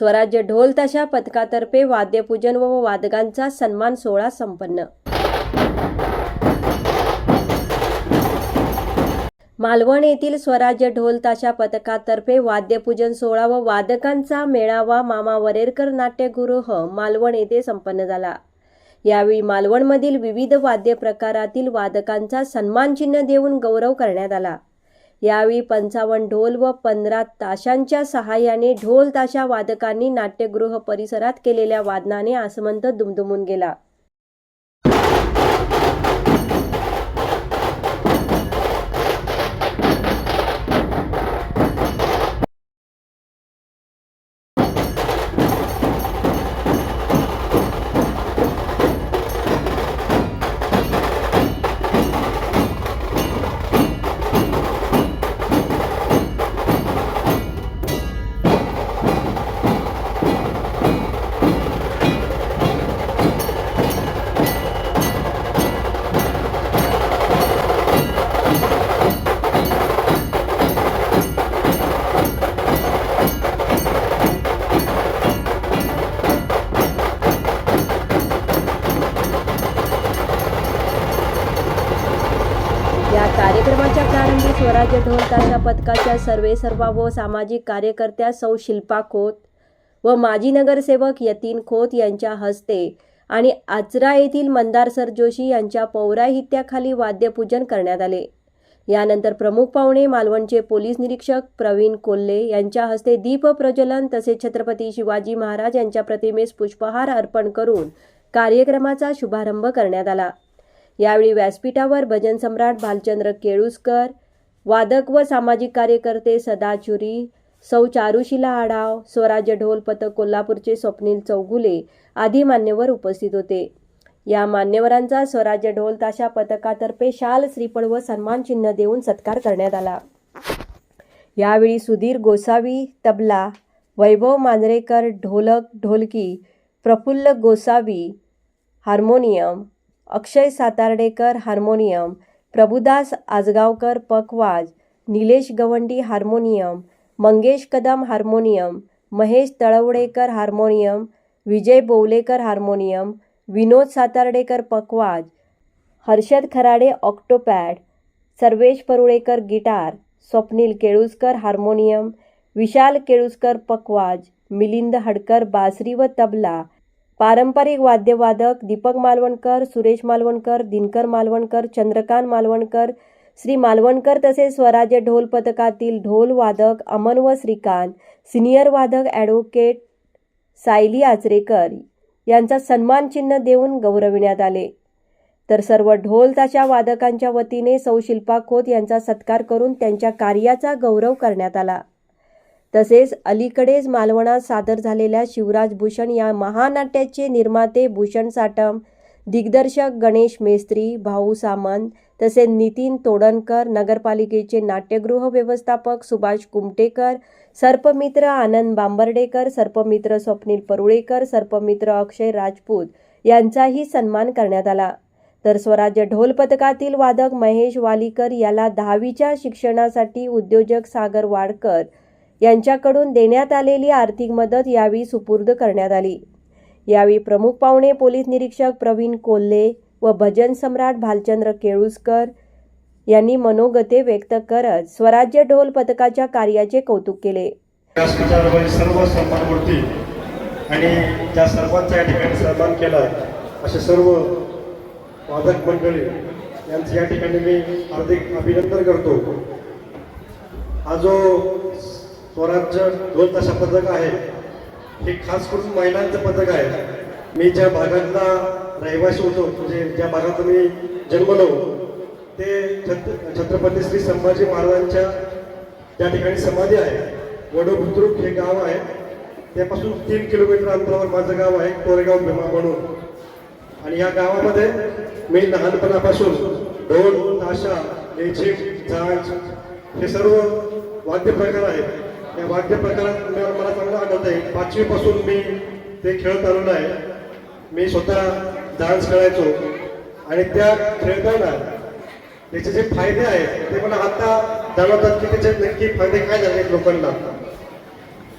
स्वराज्य ढोल तशा पथकातर्फे वाद्यपूजन व वादकांचा सन्मान सोहळा संपन्न. मालवण येथील स्वराज्य ढोल ताशा पथकातर्फे वाद्यपूजन सोहळा व वादकांचा मेळावा मामा वरेरकर नाट्यगृह मालवण येथे संपन्न झाला. यावेळी मालवणमधील विविध वाद्य प्रकारातील वादकांचा सन्मानचिन्ह देऊन गौरव करण्यात आला. यावेळी पंचावन्न ढोल व पंधरा ताशांच्या सहाय्याने ढोल ताशा वादकांनी नाट्यगृह परिसरात केलेल्या वादनाने आसमंत दुमदुमून गेला. कार्यक्रमाच्या प्रारंभी स्वराज्य ढोल ताशा पथकाच्या सर्वे सर्वा व सामाजिक कार्यकर्त्या सौ शिल्पा खोत व माजी नगरसेवक यतीन खोत यांच्या हस्ते आणि आचरा येथील मंदार सर जोशी यांच्या पौराहित्याखाली वाद्यपूजन करण्यात आले. यानंतर प्रमुख पाहुणे मालवणचे पोलीस निरीक्षक प्रवीण कोल्हे यांच्या हस्ते दीप प्रज्वलन तसेच छत्रपती शिवाजी महाराज यांच्या प्रतिमेस पुष्पहार अर्पण करून कार्यक्रमाचा शुभारंभ करण्यात आला. यावेळी व्यासपीठावर भजन सम्राट भालचंद्र केळुसकर वादक व सामाजिक कार्यकर्ते सदाचुरी सौ चारुशिला आढाव स्वराज्य ढोल पथक कोल्हापूरचे स्वप्नील चौगुले आदी मान्यवर उपस्थित होते. या मान्यवरांचा स्वराज्य ढोल ताशा पथकातर्फे शाल श्रीफळ व सन्मान चिन्ह देऊन सत्कार करण्यात आला. यावेळी सुधीर गोसावी तबला वैभव मांजरेकर ढोलक ढोलकी प्रफुल्ल गोसावी हार्मोनियम अक्षय सातार्डेकर हार्मोनियम प्रभुदास आजगावकर पखवाज Nilesh Gawandi harmonium Mangesh Kadam harmonium Mahesh Talavdekar harmonium Vijay Bowlekar harmonium Vinod Satardekar पखवाज Harshad Kharade octopad Sarvesh Parulekar guitar Swapnil Keluskar harmonium Vishal Keluskar पखवाज मिलिंद हडकर बासरी व तबला पारंपरिक वाद्यवादक दीपक मालवणकर सुरेश मालवणकर दिनकर मालवणकर चंद्रकांत मालवणकर श्री मालवणकर तसेच स्वराज्य ढोल पथकातील ढोल वादक अमन व श्रीकांत सिनियर वादक ॲडव्होकेट सायली आचरेकर यांचा सन्मान चिन्ह देऊन गौरविण्यात आले. तर सर्व ढोल ताशा वादकांच्या वतीने सौ शिल्पा खोत यांचा सत्कार करून त्यांच्या कार्याचा गौरव करण्यात आला. तसेच अलीकडेच मालवणात सादर झालेल्या शिवराज भूषण या महानाट्याचे निर्माते भूषण साटम दिग्दर्शक गणेश मेस्त्री भाऊ सामंत तसेच नितीन तोडणकर नगरपालिकेचे नाट्यगृह व्यवस्थापक सुभाष कुमटेकर सर्पमित्र आनंद बांबर्डेकर सर्पमित्र स्वप्नील परुळेकर सर्पमित्र अक्षय राजपूत यांचाही सन्मान करण्यात आला. तर स्वराज्य ढोल पथकातील वादक महेश वालीकर याला दहावीच्या शिक्षणासाठी उद्योजक सागर वाडकर यांच्याकडून देण्यात आलेली आर्थिक मदत यावेळी सुपूर्द करण्यात आली. यावेळी प्रमुख पाहुणे पोलीस निरीक्षक प्रवीण कोल्हे व भजन सम्राट भालचंद्र केळुसकर यांनी मनोगते व्यक्त करत स्वराज्य ढोल पथकाच्या कार्याचे कौतुक केले. सर्व सन्मानमूर्ती आणि त्या सर्वांचा या ठिकाणी सन्मान केला असे सर्व वादक मंडळी यांचं या ठिकाणी मी हार्दिक अभिनंदन करतो. हा जो स्वराज्य ढोल ताशा पथक आहे. हे खास करून महिलांचं पथक आहे. मी ज्या भागातला रहिवासी होतो म्हणजे ज्या भागात मी जन्मलो ते छत्र छत्रपती श्री संभाजी महाराजांच्या त्या ठिकाणी समाधी आहे. वडोबुद्रुक हे गाव आहे. त्यापासून तीन किलोमीटर अंतरावर माझं गाव आहे कोरेगाव भीमा म्हणून. आणि या गावामध्ये मी लहानपणापासून ढोल ताशा लेझिम झांज हे सर्व वाद्य प्रकार आहेत. या वाद्य प्रकारात मला मला चांगलं आठवत आहे. पाचवीपासून मी ते खेळत आलेलो आहे. मी स्वतः डान्स खेळायचो आणि त्या खेळताना त्याचे जे फायदे आहेत ते मला आता जाणवतात की त्याचे नक्की फायदे काय झाले आहेत लोकांना.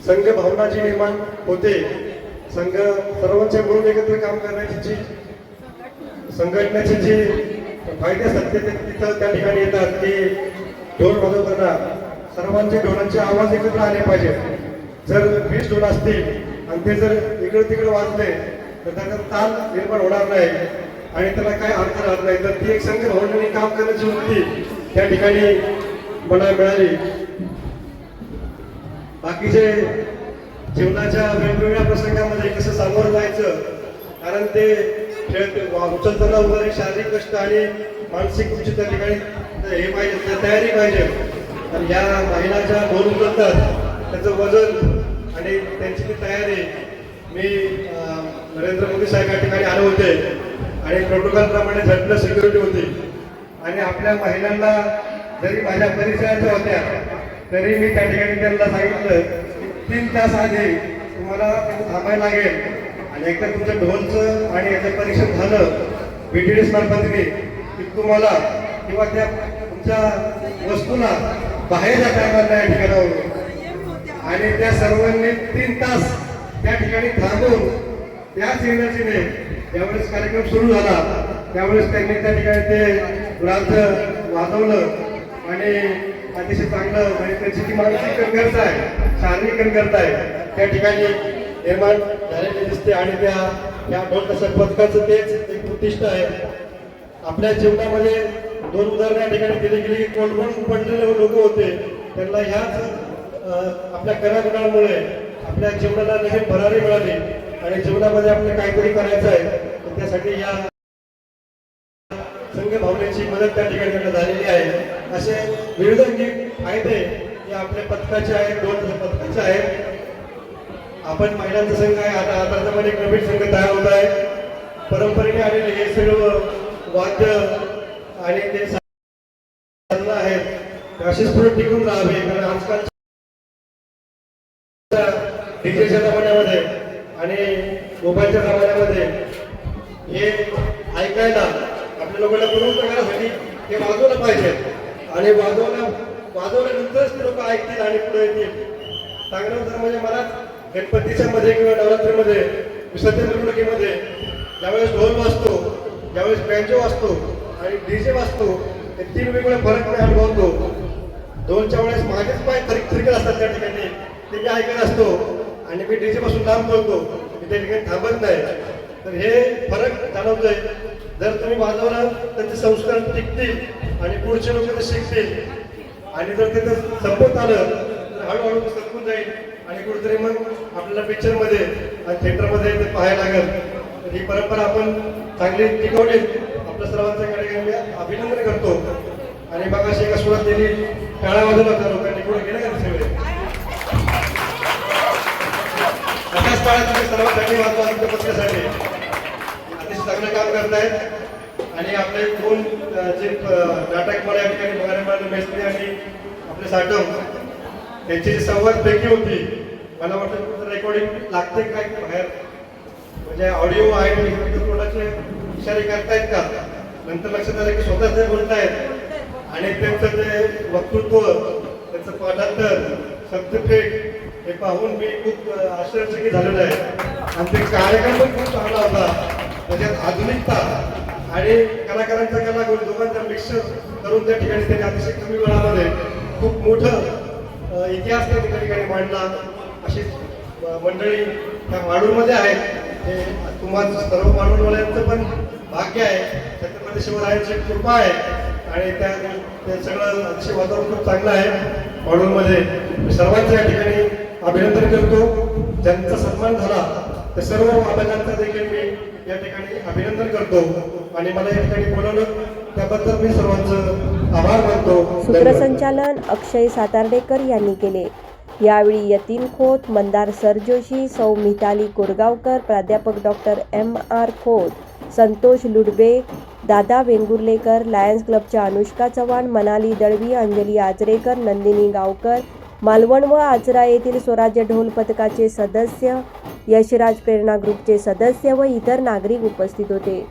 संघ भावना जी निर्माण होते संघ सर्वांचे मिळून एकत्र काम करण्याची जी संघटनेचे जे फायदे असतात ते तिथं त्या ठिकाणी येतात की ढोल वाजवताना सर्वांचे ढोलांचे आवाज एकत्र आले पाहिजे जर वीस ढोल असतील आणि ते जर इकडे तिकडे वाजले तर त्याचा ताल निर्माण होणार नाही आणि त्याला काय अर्थ राहत नाही. तर ती एक संघ भावनेने काम करण्याची वृत्ती त्या ठिकाणी मला मिळाली. बाकीचे जीवनाच्या वेगवेगळ्या प्रसंगामध्ये कसं सामोरं जायचं कारण ते खेळ उचलताना होणारे शारीरिक कष्ट आणि मानसिक तुमची त्या ठिकाणी हे पाहिजे त्या तयारी पाहिजे. तर या महिलाच्या ज्या ढोल त्याचं वजन आणि त्यांची ती तयारी मी नरेंद्र मोदी साहेब या ठिकाणी आले होते आणि प्रोटोकॉलप्रमाणे झटलं सिक्युरिटी होती. आणि आपल्या महिलांना जरी माझ्या परिचयाच्या होत्या तरी मी त्या ठिकाणी त्यांना सांगितलं की तीन तास आधी तुम्हाला थांबायला लागेल. आणि एकदा तुमचं ढोलचं आणि याचं परीक्षण झालं बीटीडीएस मार्फतीने की तुम्हाला किंवा त्या तुमच्या वस्तूला बाहेर टायमाला या ठिकाणावर आणि त्या सर्वांनी तीन तास त्या ठिकाणी थांबून त्याच एनर्जीने ज्यावेळेस कार्यक्रम सुरू झाला त्यावेळेस त्यांनी त्या ठिकाणी ते राज्य वाजवलं. आणि अतिशय चांगलं म्हणजे त्याची जी मानसिक कणखरता आहे शारीरिक कणखरता आहे त्या ठिकाणी निर्माण झालेली दिसते. आणि त्या या ढोल तसं पथकाचं तेच एक उद्दिष्ट आहे. आपल्या जीवनामध्ये दोन उदाहरणं या ठिकाणी दिली गेली की कोलमून पडलेले लोक होते त्यांना ह्याच आपल्या करागुणांमुळे आपल्या जीवनाला नवीन भरारी मिळाली आणि जीवनामध्ये आपल्याला काहीतरी करायचं आहे तर त्यासाठी या संघ भावनेची मदत त्या ठिकाणी त्यांना झालेली आहे. असे विविध फायदे हे आपल्या पथकाचे आहेत दोन पथकाचे आहेत. आपण महिलांचा संघ आहे आता आता पण एक नवीन संघ तयार होत आहे. परंपरेने आलेले हे सर्व वाद्य आणि ते साधनं आहेत असेच पुढे टिकून राहावे. कारण आजकाल डिजिटलच्या जमान्यामध्ये आणि मोबाईलच्या जमान्यामध्ये हे ऐकायला आपल्या लोकांना प्रवृत्त करण्यासाठी हे वाजवलं पाहिजे. आणि वाजवल्या वाजवल्यानंतरच ते लोक ऐकतील आणि पुढे येतील. चांगलं तर म्हणजे मला गणपतीच्या मध्ये किंवा नवरात्रीमध्ये विसर्जन मिरवणुकीमध्ये ज्यावेळेस ढोल वाजतो ज्यावेळेस बँजो वाजतो आणि डीजे वाजतो ते तीन वेगवेगळे फरक मी अनुभवतो. दोनच्या वेळेस माझेच पाय थरिक थरिकत असतात त्या ठिकाणी. ते मी ऐकत असतो आणि मी डीजे पासून लांब बोलतो मी त्या ठिकाणी थांबत नाही. तर हे फरक जाणवतोय. जर तुम्ही वाजवलं तर ते संस्कार टिकतील आणि पुढचे लोक ते शिकतील. आणि जर ते संपत आलं तर हळूहळू संपून जाईल. आणि कुठेतरी मग आपल्याला पिक्चरमध्ये आणि थिएटरमध्ये ते पाहायला लागेल. ही परंपरा आपण चांगली टिकवली आपल्या सर्वांच्या कडे अभिनंदन करतो. आणि मग अशी एका सुरुवात त्यांनी टाळा वाजवला होता लोकांनी. पुढे गेलं का सगळे? अशाच टाळा तुम्ही सर्वांसाठी वाचवा आमच्या पक्षासाठी. अतिशय चांगलं काम करतायत. आणि आपले दोन जे नाटक मला या ठिकाणी बघायला मिळाले मेस्त्री आणि आपले साठव त्यांची जी संवाद संवादपैकी होती मला वाटतं रेकॉर्डिंग लागते काय बाहेर. म्हणजे ऑडिओ आहे कोणाचे इशारे करतायत का? नंतर लक्षात आलं की स्वतः ते बोलतायत. आणि त्यांचं ते वक्तृत्व त्यांचं पाठांतर शब्दपेठ हे पाहून मी खूप आश्चर्यचकित झालेलो आहे. आणि ते कार्यक्रम पण खूप चांगला होता. त्याच्यात आधुनिकता आणि कलाकारांचा कला दोघांचा मिक्सर करून त्या ठिकाणी त्यांनी अतिशय कमी वेळामध्ये खूप मोठं इतिहास त्या ठिकाणी मांडला. अशी मंडळी त्या माडूरमध्ये आहेत. हे तुम्हाला सर्व माडूरवाल्यांचं पण भाग्य आहे. छत्रपती शिवरायांची कृपा आहे. आणि त्या ते सगळं अतिशय वातावरण खूप चांगलं आहे. माडूरमध्ये मी सर्वांचं या ठिकाणी अभिनंदन करतो. ज्यांचा सन्मान झाला त्या सर्व मालकांचं देखील मी या ठिकाणी अभिनंदन करतो. आणि मला या ठिकाणी बोलवलं त्याबद्दल मी सर्वांचं आभार मानतो. सूत्रसंचालन अक्षय सातार्डेकर यांनी केले. यावेळी यतीन खोत मंदार सरजोशी सौ मिताली कोरगावकर प्राध्यापक doctor M R Khot. Santosh Ludbe Dada Vengurlekar Lions क्लबच्या अनुष्का चव्हाण मनाली दळवी अंजली आचरेकर नंदिनी गावकर मालवण व आचरा येथील स्वराज्य ढोल पथकाचे सदस्य यशराज प्रेरणा ग्रुपचे सदस्य व इतर नागरिक उपस्थित होते.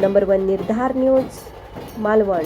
Number one Nirdhar news Malvan.